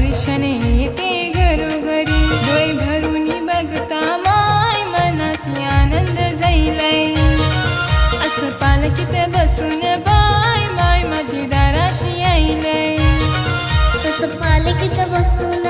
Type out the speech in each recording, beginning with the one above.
दर्शने येते घरोघरी. डोळे भरून बघता माय मनासी आनंद जाईलाय असं पालकीत बसून बाय माय माझी दाराशी यायलय. तसं पालकीत बसून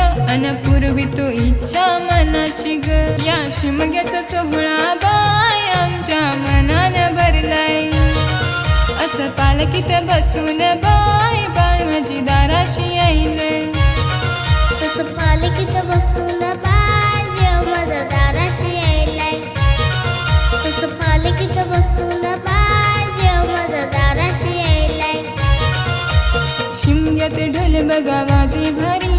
अन पूर्वी तो इच्छा मनाची ग. या शिमग्याचा सोहळा बाय आमच्या मनान भरलाय. असं पालखीत बसून बाय बाय माझी दाराशी येईल तसं पालखीत बसून बाय देव माझा दाराशी यायलाय. तसं पालखीत बसून बाय देव माझा दाराशी यायलाय. शिमग्यात ढोल बघा वाजे भारी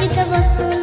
तसं पालखीत बसून बाय